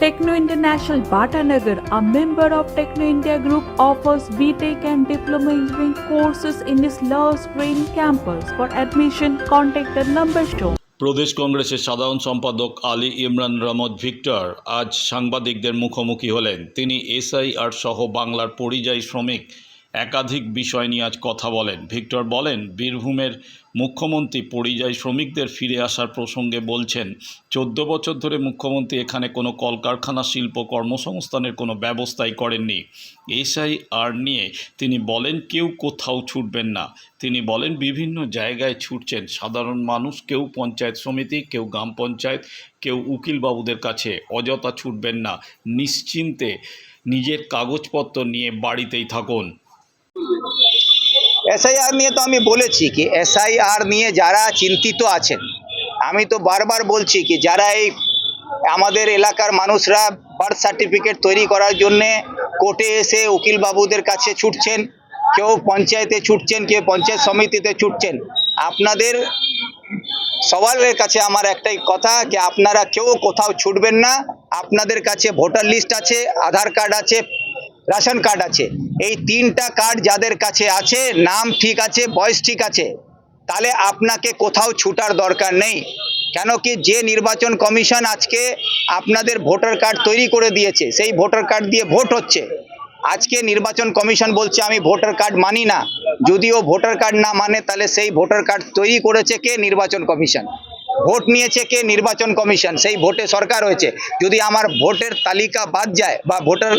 Techno International Bhatanagar, a member of Techno India Group, offers BTEC and Diploma Engineering courses in its Love Spring campus. For admission, contact the number shown. প্রদেশ কংগ্রেসের সাধারণ সম্পাদক আলী ইমরান রহমত Victor আজ সাংবাদিকদের মুখোমুখি হলেন তিনি এসআইআর সহ বাংলার পরিযায়ী শ্রমিক একাধিক বিষয় নিয়ে আজ কথা বলেন। ভিক্টর বলেন, বীরভূমের মুখ্যমন্ত্রী পরিযায়ী শ্রমিকদের ফিরে আসার প্রসঙ্গে বলছেন, চোদ্দ বছর ধরে মুখ্যমন্ত্রী এখানে কোনো কলকারখানা, শিল্প কর্মসংস্থানের কোনো ব্যবস্থাই করেননি। এসআইআর নিয়ে তিনি বলেন, কেউ কোথাও ছুটবেন না। তিনি বলেন, বিভিন্ন জায়গায় ছুটছেন। সাধারণ মানুষ, কেউ পঞ্চায়েত সমিতি, কেউ গ্রাম পঞ্চায়েত, কেউ উকিলবাবুদের কাছে অযথা ছুটবেন না। নিশ্চিন্তে নিজের কাগজপত্র নিয়ে বাড়িতেই থাকুন। এসআইআর নিয়ে তো আমি বলেছি কি এসআইআর নিয়ে যারা চিন্তিত আছেন, আমি তো বারবার বলছি কি, যারা এই আমাদের এলাকার মানুষরা বার্থ সার্টিফিকেট তৈরি করার জন্যে কোর্টে এসে উকিল বাবুদের কাছে ছুটছেন, কেউ পঞ্চায়েতে ছুটছেন, কেউ পঞ্চায়েত সমিতিতে ছুটছেন, আপনাদের সবার কাছে আমার একটাই কথা যে আপনারা কেউ কোথাও ছুটবেন না, আপনাদের কাছে ভোটার লিস্ট আছে, আধার কার্ড আছে রেশন কার্ড আছে। এই তিনটা কার্ড যাদের কাছে আছে, নাম ঠিক আছে, বয়স ঠিক আছে, তাহলে আপনাকে কোথাও ছুটার দরকার নেই। কেন কি যে নির্বাচন কমিশন আজকে আপনাদের ভোটার কার্ড তৈরি করে দিয়েছে, সেই ভোটার কার্ড দিয়ে ভোট হচ্ছে। আজকে নির্বাচন কমিশন বলছে, আমি ভোটার কার্ড মানি না। যদিও ভোটার কার্ড না মানে তাহলে সেই ভোটার কার্ড তৈরি করেছে কে নির্বাচন কমিশন? ভোট নিয়েছে কে নির্বাচন কমিশন? সেই ভোটে সরকার হয়েছে। যদি আমার ভোটের তালিকা বাদ যায় বা ভোটার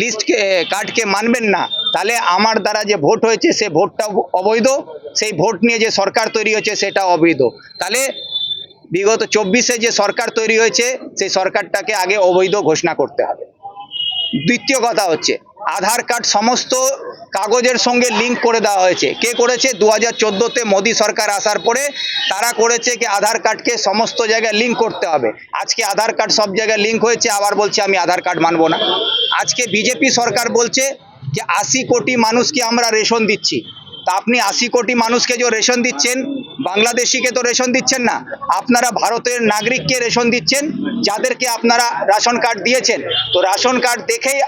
লিস্টকে, কার্ডকে মানবেন না। তাহলে আমার দ্বারা যে ভোট হয়েছে, সে ভোটটা অবৈধ, সেই ভোট নিয়ে যে সরকার তৈরি হয়েছে, সেটা অবৈধ। তাহলে বিগত চব্বিশে যে সরকার তৈরি হয়েছে, সেই সরকারটাকে আগে অবৈধ ঘোষণা করতে হবে। দ্বিতীয় কথা হচ্ছে, আধার কার্ড সমস্ত কাগজের সঙ্গে লিঙ্ক করে দেওয়া হয়েছে। কে করেছে? দু হাজার চোদ্দোতে মোদী সরকার আসার পরে তারা করেছে কি আধার কার্ডকে সমস্ত জায়গায় লিঙ্ক করতে হবে। আজকে আধার কার্ড সব জায়গায় লিঙ্ক হয়েছে, আবার বলছে আমি আধার কার্ড মানব না। আজকে বিজেপি সরকার বলছে যে আশি কোটি মানুষকে আমরা রেশন দিচ্ছি। তা আপনি আশি কোটি মানুষকে যে রেশন দিচ্ছেন, বাংলাদেশিকে তো রেশন দিচ্ছেন না, আপনারা ভারতের নাগরিককে রেশন দিচ্ছেন, যাদেরকে আপনারা রেশন কার্ড দিয়েছেন। তো রেশন কার্ড দেখেই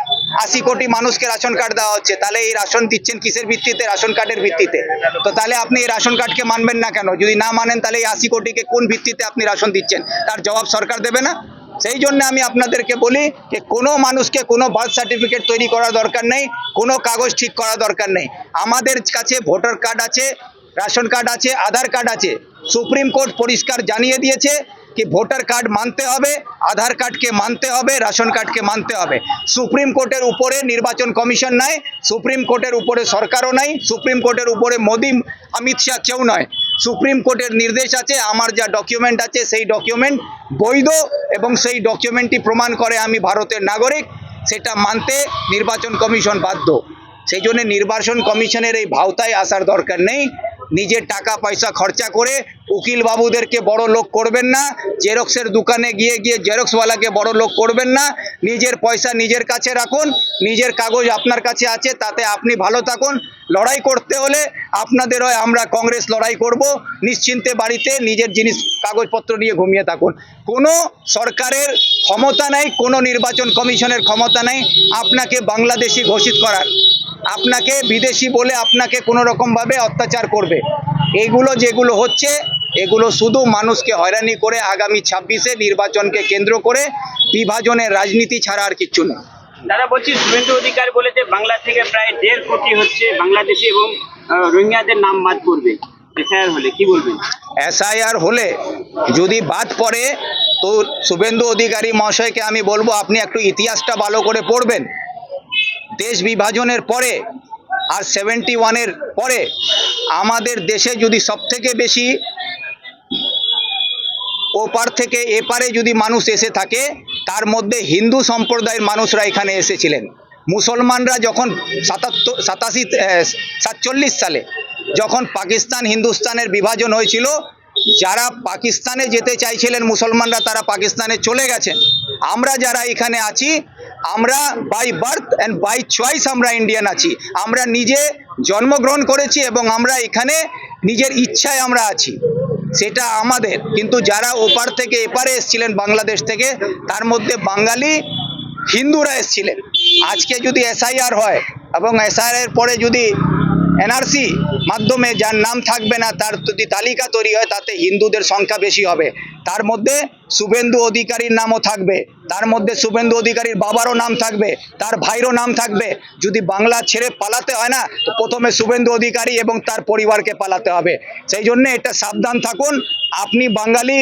আশি কোটি মানুষকে রেশন কার্ড দেওয়া হচ্ছে। তাহলে এই রেশন দিচ্ছেন কিসের ভিত্তিতে? রেশন কার্ডের ভিত্তিতে। তো তাহলে আপনি এই রেশন কার্ডকে মানবেন না কেন? যদি না মানেন, তাহলে এই আশি কোটিকে কোন ভিত্তিতে আপনি রেশন দিচ্ছেন? তার জবাব সরকার দেবে না। সেই জন্য আমি আপনাদেরকে বলি যে কোনো মানুষকে কোনো বার্থ সার্টিফিকেট তৈরি করার দরকার নেই, কোনো কাগজ ঠিক করা দরকার নেই। আমাদের কাছে ভোটার কার্ড আছে রেশন কার্ড আছে, আধার কার্ড আছে। সুপ্রিম কোর্ট পরিষ্কার জানিয়ে দিয়েছে কি ভোটার কার্ড মানতে হবে, আধার কার্ডকে মানতে হবে, রেশন কার্ডকে মানতে হবে। সুপ্রিম কোর্টের উপরে নির্বাচন কমিশন নাই, সুপ্রিম কোর্টের উপরে সরকারও নাই, সুপ্রিম কোর্টের উপরে মোদি, অমিত শাহ কেউ নয়। সুপ্রিম কোর্টের নির্দেশ আছে, আমার যা ডকুমেন্ট আছে সেই ডকুমেন্ট বৈধ এবং সেই ডকুমেন্টটি প্রমাণ করে আমি ভারতের নাগরিক, সেটা মানতে নির্বাচন কমিশন বাধ্য। সেই জন্য নির্বাচন কমিশনের এই ভাওতায় আসার দরকার নেই। নিজের টাকা পয়সা খরচা করে উকিল বাবুদেরকে বড় লোক করবেন না, জেরক্সের দোকানে গিয়ে গিয়ে জেরক্সওয়ালাকে বড় লোক করবেন না, নিজের পয়সা নিজের কাছে রাখুন, নিজের কাগজ আপনার কাছে আছে, তাতে আপনি ভালো থাকুন। লড়াই করতে হলে আপনাদের হয় আমরা কংগ্রেস লড়াই করব, নিশ্চিন্তে বাড়িতে নিজের জিনিস, কাগজপত্র নিয়ে ঘুমিয়ে থাকুন। কোনো সরকারের ক্ষমতা নেই, কোনো নির্বাচন কমিশনের ক্ষমতা নেই, আপনাকে বাংলাদেশি ঘোষিত করার। আপনাকে বিদেশি বলে আপনাকে কোনো রকমভাবে অত্যাচার করবে। এইগুলো যেগুলো হচ্ছে এগুলো শুধু মানুষকে হয়রানি করে আগামী ছাব্বিশে নির্বাচনকে কেন্দ্র করে বিভাজনের রাজনীতি ছাড়া আর কিচ্ছু নেই। দাদা বলছি শুভেন্দু অধিকার বলেছে বাংলা থেকে প্রায় দেড় কোটি হচ্ছে বাংলাদেশি এবং রোহিঙ্গাদের নাম বাদ করবে এসআইআর হলে কি বলবেন? এসআইআর হলে যদি বাদ পড়ে তো শুভেন্দু অধিকারী মহাশয়কে আমি বলব আপনি একটু ইতিহাসটা ভালো করে পড়বেন। দেশ বিভাজনের পরে আর সেভেন্টি ওয়ানের পরে আমাদের দেশে যদি সবথেকে বেশি ওপার থেকে এপারে যদি মানুষ এসে থাকে, তার মধ্যে হিন্দু সম্প্রদায়ের মানুষরা এখানে এসেছিলেন। মুসলমানরা যখন সাতাত্তর, সাতাশি সাতচল্লিশ সালে যখন পাকিস্তান, হিন্দুস্তানের বিভাজন হয়েছিল, যারা পাকিস্তানে যেতে চাইছিলেন মুসলমানরা, তারা পাকিস্তানে চলে গেছেন। আমরা যারা এখানে আছি, আমরা by birth and by choice আমরা ইন্ডিয়ান আছি। আমরা নিজে জন্মগ্রহণ করেছি এবং আমরা এখানে নিজের ইচ্ছায় আমরা আছি। সেটা আমাদের। কিন্তু যারা ওপার থেকে এপারে এসেছিলেন বাংলাদেশ থেকে, তার মধ্যে বাঙালি হিন্দুরা এসছিলেন। আজকে যদি এসআইআর হয় এবং এসআইআর পরে যদি এনআরসি মাধ্যমে যার নাম থাকবে না, তার যদি তালিকা তৈরি হয়, তাতে হিন্দুদের সংখ্যা বেশি হবে। তার মধ্যে শুভেন্দু অধিকারীর নামও থাকবে। তার মধ্যে শুভেন্দু অধিকারীর বাবারও নাম থাকবে। তার ভাইরও নাম থাকবে। যদি বাংলা ছেড়ে পালাতে হয় না, তো প্রথমে শুভেন্দু অধিকারী এবং তার পরিবারকে পালাতে হবে। সেই জন্য এটা সাবধান থাকুন। আপনি বাঙালি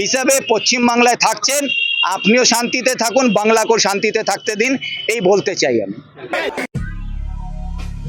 হিসাবে পশ্চিম বাংলায় থাকছেন। আপনিও শান্তিতে থাকুন। বাংলাকেও শান্তিতে থাকতে দিন। এই বলতে চাই আমি।